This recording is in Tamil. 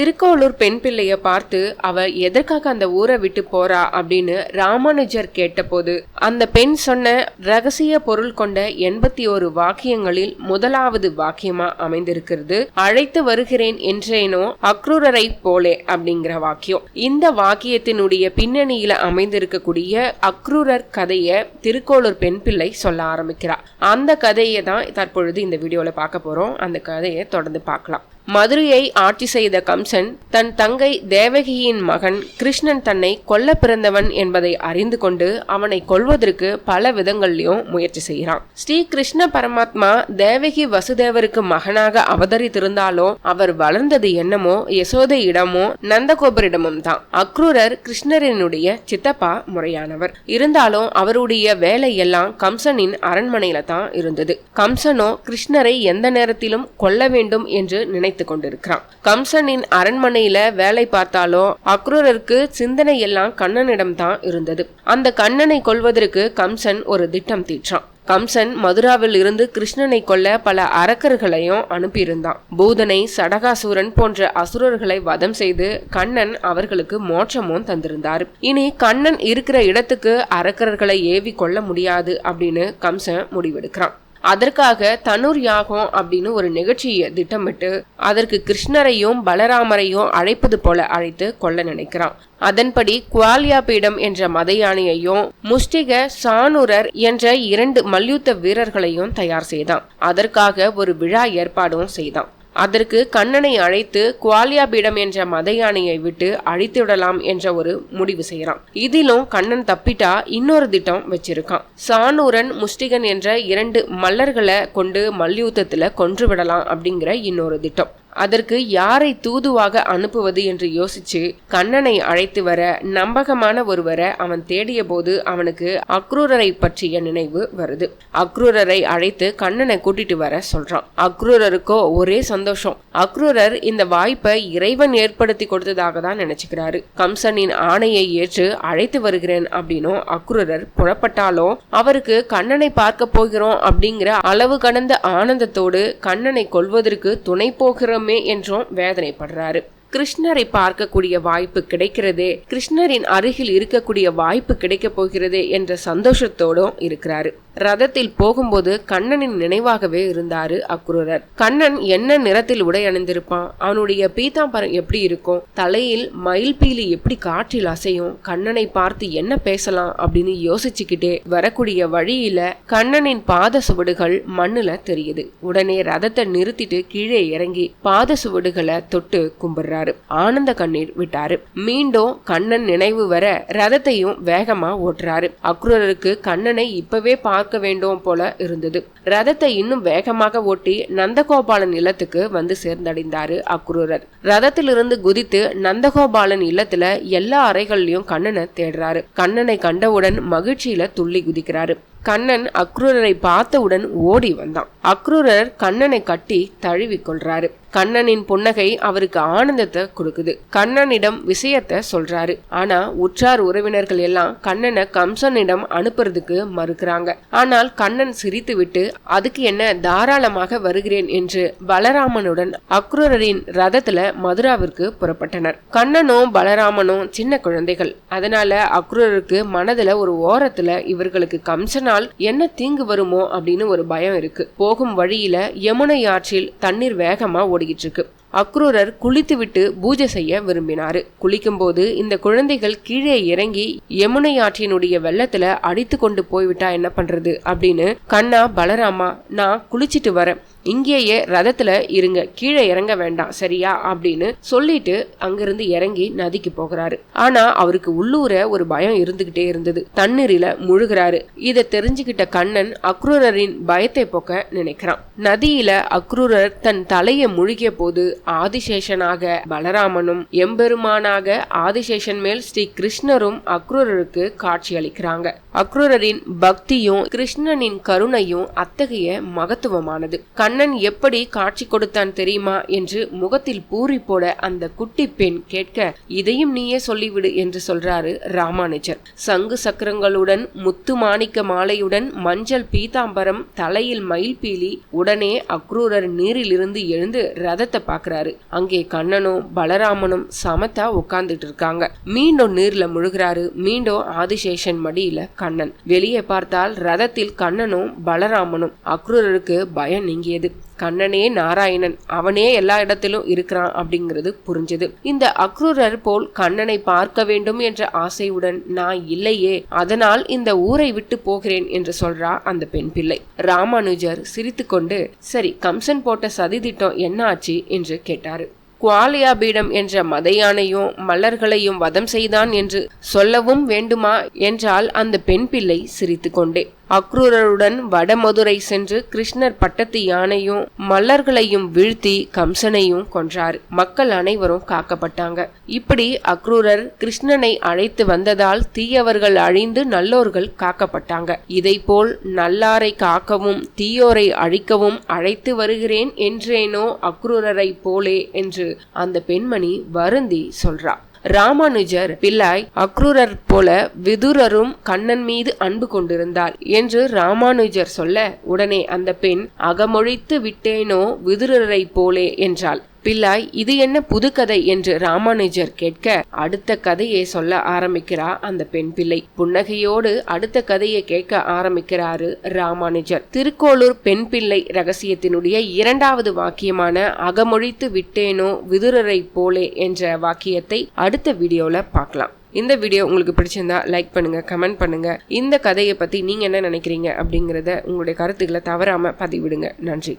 திருக்கோளூர் பெண் பிள்ளைய பார்த்து அவ எதற்காக அந்த ஊரை விட்டு போறா அப்படின்னு ராமானுஜர் கேட்டபோது அந்த பெண் சொன்ன ரகசிய பொருள் கொண்ட எண்பத்தி ஒரு வாக்கியங்களில் முதலாவது வாக்கியமா அமைந்திருக்கிறது அழைத்து வருகிறேன் என்றேனோ அக்ரூரரை போலே அப்படிங்கிற வாக்கியம். இந்த வாக்கியத்தினுடைய பின்னணியில அமைந்திருக்கக்கூடிய அக்ரூரர் கதையை திருக்கோளூர் பெண் பிள்ளை சொல்ல ஆரம்பிக்கிறார் அந்த கதையை தான் தற்பொழுது இந்த வீடியோல பார்க்க போறோம். அந்த கதையை தொடர்ந்து பார்க்கலாம். மதுரையை ஆட்சி செய்த கம்சன் தன் தங்கை தேவகியின் மகன் கிருஷ்ணன் தன்னை கொல்ல பிறந்தவன் என்பதை அறிந்து கொண்டு அவனை கொல்வதற்கு பல விதங்கள்லையும் முயற்சி செய்கிறான். ஸ்ரீ கிருஷ்ண பரமாத்மா தேவகி வசுதேவருக்கு மகனாக அவதரித்திருந்தாலும் அவர் வளர்ந்தது என்னமோ யசோதையிடமோ நந்தகோபரிடமும் தான். அக்ரூரர் கிருஷ்ணரினுடைய சித்தப்பா முறையானவர். இருந்தாலும் அவருடைய வேலை எல்லாம் கம்சனின் அரண்மனையில தான் இருந்தது. கம்சனோ கிருஷ்ணரை எந்த நேரத்திலும் கொல்ல வேண்டும் என்று நினைத்து கொண்டிருக்கிறான். கம்சனின் அரண்மனையில வேலை பார்த்தாலும் அக்ரூரருக்கு சிந்தனை எல்லாம் கண்ணனிடம் தான் இருந்தது. அந்த கண்ணனை கொல்வதற்கு கம்சன் ஒரு திட்டம் தீற்றான். கம்சன் மதுராவில் இருந்து கிருஷ்ணனை கொல்ல பல அரக்கர்களையும் அனுப்பியிருந்தான். பூதனை சடகாசூரன் போன்ற அசுரர்களை வதம் செய்து கண்ணன் அவர்களுக்கு மோட்சமும் தந்திருந்தார். இனி கண்ணன் இருக்கிற இடத்துக்கு அரக்கர்களை ஏவி கொள்ள முடியாது அப்படின்னு கம்சன் முடிவெடுக்கிறான். அதற்காக தனுர் யாகம் அப்படின்னு ஒரு நிகழ்ச்சியை திட்டமிட்டு அதற்கு கிருஷ்ணரையும் பலராமரையும் அழைப்பது போல அழைத்து கொள்ள நினைக்கிறான். அதன்படி குவாலியா பீடம் என்ற மத யானையையும் முஷ்டிக சானுரர் என்ற இரண்டு மல்யுத்த வீரர்களையும் தயார் செய்தான். அதற்காக ஒரு விழா ஏற்பாடும் செய்தான். அதற்கு கண்ணனை அழைத்து குவாலியாபீடம் என்ற மத யானையை விட்டு அழித்து விடலாம் என்ற ஒரு முடிவு செய்யறான். இதிலும் கண்ணன் தப்பிட்டா இன்னொரு திட்டம் வச்சிருக்கான். சானூரன் முஷ்டிகன் என்ற இரண்டு மல்லர்களை கொண்டு மல்யுத்தத்துல கொன்று விடலாம் அப்படிங்கிற இன்னொரு திட்டம். அதற்கு யாரை தூதுவாக அனுப்புவது என்று யோசிச்சு கண்ணனை அழைத்து வர நம்பகமான ஒருவரை அவன் தேடிய போது அவனுக்கு அக்ரூரரை பற்றிய நினைவு வருது. அக்ரூரரை அழைத்து கண்ணனை கூட்டிட்டு வர சொல்றான். அக்ரூரருக்கோ ஒரே சந்தோஷம். அக்ரூரர் இந்த வாய்ப்பை இறைவன் ஏற்படுத்தி கொடுத்ததாக தான் நினைச்சுக்கிறாரு. கம்சனின் ஆணையை ஏற்று அழைத்து வருகிறேன் அப்படின்னும் அக்ரூரர் புறப்பட்டாலும் அவருக்கு கண்ணனை பார்க்க போகிறோம் அப்படிங்கிற அளவு கடந்த ஆனந்தத்தோடு கண்ணனை கொல்வதற்கு துணை போகிற இருக்கிறோமே என்றும் வேதனைப்படுறாரு. கிருஷ்ணரை பார்க்கக்கூடிய வாய்ப்பு கிடைக்கிறதே கிருஷ்ணரின் அருகில் இருக்கக்கூடிய வாய்ப்பு கிடைக்க போகிறது என்ற சந்தோஷத்தோடும் இருக்கிறாரு. ரதத்தில் போகும்போது கண்ணனின் நினைவாகவே இருந்தாரு அக்ரூரர். கண்ணன் என்ன நிறத்தில் உடை அணிந்திருப்பான்? அவனுடைய பீதாம்பரம் எப்படி இருக்கும்? தலையில் மயில் பீலி எப்படி காற்றில் அசையும்? கண்ணனை பார்த்து என்ன பேசலாம் அப்படின்னு யோசிச்சுக்கிட்டே வரக்கூடிய வழியில கண்ணனின் பாத சுவடுகள் மண்ணுல தெரியுது. உடனே ரதத்தை நிறுத்திட்டு கீழே இறங்கி பாத சுவடுகளை தொட்டு கும்பிடுறாரு. ஆனந்த கண்ணீர் விட்டாரு. மீண்டும் கண்ணன் நினைவு வர ரதத்தையும் வேகமா ஓட்டுறாரு. அக்ரூரருக்கு கண்ணனை இப்பவே பார்க்க வேண்டும் போல இருந்தது. ரதத்தை இன்னும் வேகமாக ஓட்டி நந்தகோபாலன் இல்லத்துக்கு வந்து சேர்ந்தடைந்தாரு அக்ரூரர். ரதத்திலிருந்து குதித்து நந்தகோபாலன் இல்லத்துல எல்லா அறைகள்லயும் கண்ணனை தேடுறாரு. கண்ணனை கண்டவுடன் மகிழ்ச்சியில துள்ளி குதிக்கிறாரு. கண்ணன் அக்ரூரரை பார்த்தவுடன் ஓடி வந்தான். அக்ரூரர் கண்ணனை கட்டி தழுவி கொள்றாரு. கண்ணனின் புன்னகை அவருக்கு ஆனந்தத்தை கொடுக்குது. கண்ணனிடம் விஷயத்த சொல்றாரு. ஆனா உற்றார் உறவினர்கள் எல்லாம் கண்ணனை கம்சனிடம் அனுப்புறதுக்கு மறுக்கிறாங்க. ஆனால் கண்ணன் சிரித்து விட்டு அதுக்கு என்ன தாராளமாக வருகிறேன் என்று பலராமனுடன் அக்ரூரரின் ரதத்துல மதுராவிற்கு புறப்பட்டனர். கண்ணனும் பலராமனும் சின்ன குழந்தைகள். அதனால அக்ரூரருக்கு மனதுல ஒரு ஓரத்துல இவர்களுக்கு கம்சன் இதனால் என்ன தீங்கு வருமோ அப்படின்னு ஒரு பயம் இருக்கு. போகும் வழியில யமுனை ஆற்றில் தண்ணீர் வேகமா ஓடிக்கிட்டு இருக்கு அக்ரூரர் குளித்துவிட்டு பூஜை செய்ய விரும்பினாரு. குளிக்கும்போது இந்த குழந்தைகள் கீழே இறங்கி யமுனை ஆற்றினுடைய வெள்ளத்துல அடித்து கொண்டு போய்விட்டா என்ன பண்றது அப்படின்னு கண்ணா பலராமா நான் குளிச்சிட்டு வரேன். இங்கேயே ரதத்துல இருங்க கீழே இறங்க வேண்டாம் சரியா? அப்படின்னு சொல்லிட்டு அங்கிருந்து இறங்கி நதிக்கு போகிறாரு. ஆனா அவருக்கு உள்ளூர ஒரு பயம் இருந்துகிட்டே இருந்தது. தண்ணீரில முழுகிறாரு. இதை தெரிஞ்சுக்கிட்ட கண்ணன் அக்ரூரரின் பயத்தை போக்க நினைக்கிறான். நதியில அக்ரூரர் தன் தலையை முழுகிய போது ஆதிசேஷனாக பலராமனும் எம்பெருமானாக ஆதிசேஷன் மேல் ஸ்ரீ கிருஷ்ணரும் அக்ரூரருக்கு காட்சி அளிக்கிறாங்க. அக்ரூரரின் பக்தியும் கிருஷ்ணனின் கருணையும் அத்தகைய மகத்துவமானது. கண்ணன் எப்படி காட்சி கொடுத்தான் தெரியுமா என்று முகத்தில் பூரி போட அந்த குட்டி பெண் கேட்க இதையும் நீயே சொல்லிவிடு என்று சொல்றாரு ராமானுஜர். சங்கு சக்கரங்களுடன் முத்து மாணிக்க மாலையுடன் மஞ்சள் பீதாம்பரம் தலையில் மயில் பீலி உடனே அக்ரூரர் நீரிலிருந்து எழுந்து ரதத்தை பாக்குறாரு அங்கே கண்ணனும் பலராமனும் சமத்தா உட்கார்ந்துட்டு இருக்காங்க. மீண்டும் நீர்ல முழுகிறாரு. மீண்டும் ஆதிசேஷன் மடியில கண்ணன். வெளியே பார்த்தால் ரதத்தில் கண்ணனும் பலராமனும். அக்ரூரருக்கு பயம் நீங்கியது. கண்ணனே நாராயணன். அவனே எல்லா இடத்திலும் இருக்கிறான் அப்படிங்கிறது புரிஞ்சது. இந்த அக்ரூரர் போல் கண்ணனை பார்க்க வேண்டும் என்ற ஆசையுடன் நான் இல்லையே அதனால் இந்த ஊரை விட்டு போகிறேன் என்று சொல்றா அந்த பெண் பிள்ளை. ராமானுஜர் சிரித்துக்கொண்டு சரி கம்சன் போட்ட சதி திட்டம் என்ன ஆச்சு என்று கேட்டாரு. குவாலியாபீடம் என்ற மதையானையும் மலர்களையும் வதம் செய்தான் என்று சொல்லவும் வேண்டுமா? என்றால் அந்த பெண் பிள்ளை சிரித்து கொண்டே அக்ரூரருடன் வடமதுரை சென்று கிருஷ்ணர் பட்டத்து யானையும் மல்லர்களையும் வீழ்த்தி கம்சனையும் கொன்றார். மக்கள் அனைவரும் காக்கப்பட்டாங்க. இப்படி அக்ரூரர் கிருஷ்ணனை அழைத்து வந்ததால் தீயவர்கள் அழிந்து நல்லோர்கள் காக்கப்பட்டாங்க. இதை போல் நல்லாரை காக்கவும் தீயோரை அழிக்கவும் அழைத்து வருகிறேன் என்றேனோ அக்ரூரரை போலே என்று அந்த பெண்மணி வருந்தி சொல்றார் ராமானுஜர் பிள்ளாய் அக்ரூரர் போல விதுரரும் கண்ணன் மீது அன்பு கொண்டிருந்தார் என்று ராமானுஜர் சொல்ல உடனே அந்த பெண் அகமொழித்து விட்டேனோ விதுரரை போலே என்றாள். பிள்ளாய் இது என்ன புது கதை? என்று ராமானுஜர் கேட்க அடுத்த கதையை சொல்ல ஆரம்பிக்கிறா அந்த பெண் பிள்ளை. புன்னகையோடு அடுத்த கதையை கேட்க ஆரம்பிக்கிறாரு ராமானுஜர். திருக்கோளூர் பெண் பிள்ளை ரகசியத்தினுடைய இரண்டாவது வாக்கியமான அகமொழித்து விட்டேனோ விதுரரை போலே என்ற வாக்கியத்தை அடுத்த வீடியோல பார்க்கலாம். இந்த வீடியோ உங்களுக்கு பிடிச்சிருந்தா லைக் பண்ணுங்க கமெண்ட் பண்ணுங்க. இந்த கதையை பத்தி நீங்க என்ன நினைக்கிறீங்க அப்படிங்கறத உங்களுடைய கருத்துக்களை தவறாம பதிவிடுங்க. நன்றி.